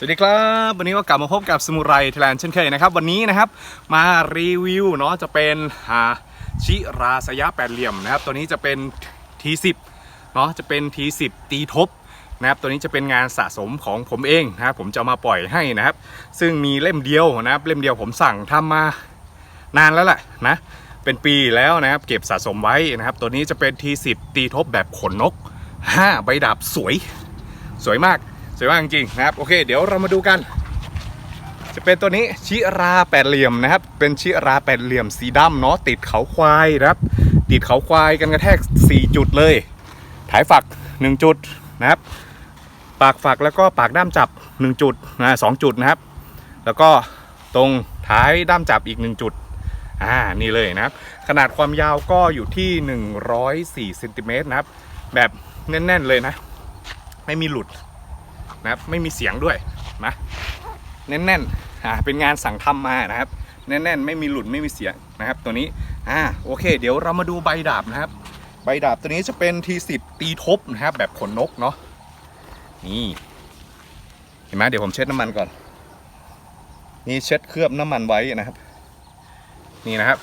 สวัสดีครับ วันนี้ก็กลับมาพบกับสมุไรไทยแลนด์เช่นเคยนะครับ วันนี้นะครับมารีวิวเนาะจะเป็นอ่าชิราสยะแปดเหลี่ยมนะครับ ตัวนี้จะเป็น T10 เนาะจะเป็น T10 ตีทบนะครับตัวนี้จะเป็นงานสะสมของผมเองนะครับผมจะมาปล่อยให้นะครับ ซึ่งมีเล่มเดียวนะครับเล่มเดียวผมสั่งทำมานานแล้วแหละนะเป็นปีแล้วนะครับเก็บสะสมไว้นะครับ ตัวนี้จะเป็น T10 ตีทบแบบขนนก 5 ใบดาบสวย สวยมาก สวยมากจริงๆนะครับ โอเค เดี๋ยวเรามาดูกัน จะเป็นตัวนี้ชิราแปดเหลี่ยมนะครับ เป็นชิราแปดเหลี่ยมสีดำเนาะติดเขาควายนะครับ ติดเขาควายกันกระแทก 4 จุดเลยถ่ายฝัก 1 จุดนะครับ ปากฝักแล้วก็ปากด้ามจับ 1 จุดนะสองจุดนะครับ แล้วก็ตรงท้ายด้ามจับอีก 1 จุดอ่านี่เลยนะครับ ขนาดความยาวก็อยู่ที่ 104เซนติเมตรนะครับ แบบแน่น ๆ เลยนะ ไม่มีหลุด นะครับไม่มีเสียงด้วยนะแน่นๆอ่าเป็นงานสั่งทำมานะครับแน่นๆ ไม่มีหลุดไม่มีเสียงนะครับ ตัวนี้อ่าโอเค เดี๋ยวเรามาดูใบดาบนะครับ ใบดาบตัวนี้จะเป็น T10 ตีทบนะครับ แบบขนนกเนาะนี่เห็นไหมเดี๋ยวผมเช็ดน้ำมันก่อน นี่เช็ดเคลือบน้ำมันไว้นะครับ นี่นะครับ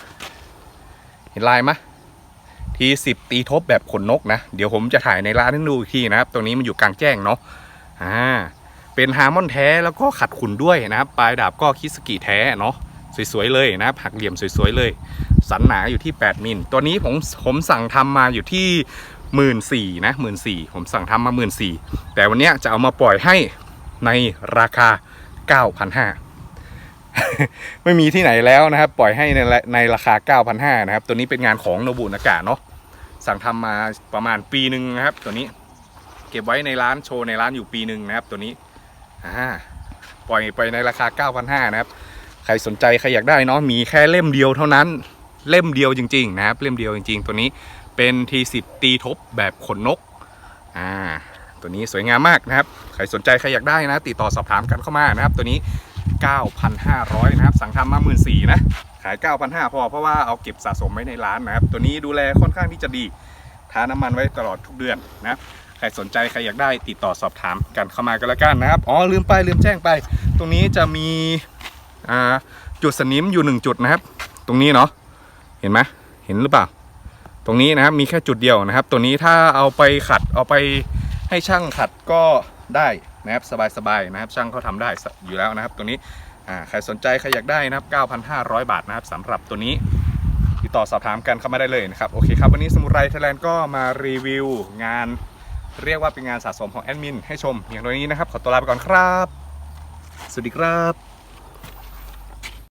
เห็นลายไหมย T10 ตีทบแบบขนนกนะ เดี๋ยวผมจะถ่ายในร้านให้ดูอีกทีนะครับ ตรงนี้มันอยู่กลางแจ้งเนาะ อ่าเป็นฮาร์มอนแท้แล้วก็ขัดขุนด้วยนะครับ ปลายดาบก็คิสกิแท้เนาะสวยๆเลยนะครับหักเหลี่ยมสวยๆเลย สันหนาอยู่ที่ 8มิลตัวนี้ผมผมสั่งทำมาอยู่ที่หมื่นสี่นะหมื่นสี่ผมสั่งทำมาหมื่นสี่แต่วันนี้จะเอามาปล่อยให้ในราคา 9,500 ไม่มีที่ไหนแล้วนะครับ ปล่อยให้ในในราคา 9,500 นะครับ ตัวนี้เป็นงานของโนบุนากะเนาะสั่งทำมาประมาณปีหนึ่งนะครับ ตัวนี้ ก็บไว้ในร้านโชว์ในร้านอยู่ปีหนึ่งนะครับตัวนี้อ่าปล่อยไปในราคา 9,500นะครับ ใครสนใจใครอยากได้เนาะมีแค่เล่มเดียวเท่านั้นเล่มเดียวจริงๆนะครับเล่มเดียวจริง ๆ ตัวนี้เป็น T10 ตีทบแบบขนนกอ่าตัวนี้สวยงามมากนะครับ ใครสนใจใครอยากได้นะ ติดต่อสอบถามกันเข้ามานะครับ ตัวนี้ 9,500 นะครับ สั่งทำมา14,000นะ ขาย 9,500 พอเพราะว่าเอาเก็บสะสมไว้ในร้านนะครับ ตัวนี้ดูแลค่อนข้างที่จะดีทาน้ำมันไว้ตลอดทุกเดือนนะครับ ใครสนใจใครอยากได้ติดต่อสอบถามกันเข้ามากันแล้วกันนะครับ อ๋อลืมไปลืมแจ้งไป ตรงนี้จะมีอ่าจุดสนิมอยู่หนึ่งจุดนะครับ ตรงนี้เนาะเห็นไหมเห็นหรือเปล่า ตรงนี้นะครับมีแค่จุดเดียวนะครับ ตัวนี้ถ้าเอาไปขัดเอาไปให้ช่างขัดก็ได้นะครับสบายๆนะครับช่างเขาทำได้อยู่แล้วนะครับ ตัวนี้ใครสนใจใครอยากได้นะครับ 9,500 บาทนะครับสำหรับตัวนี้ติดต่อสอบถามกันเข้ามาได้เลยนะครับ โอเคครับ วันนี้สมุไรไทยแลนด์ก็มารีวิวงาน เรียกว่าเป็นงานสะสมของแอดมินให้ชมอย่างตัวนี้นะครับ ขอตัวลาไปก่อนครับ สวัสดีครับ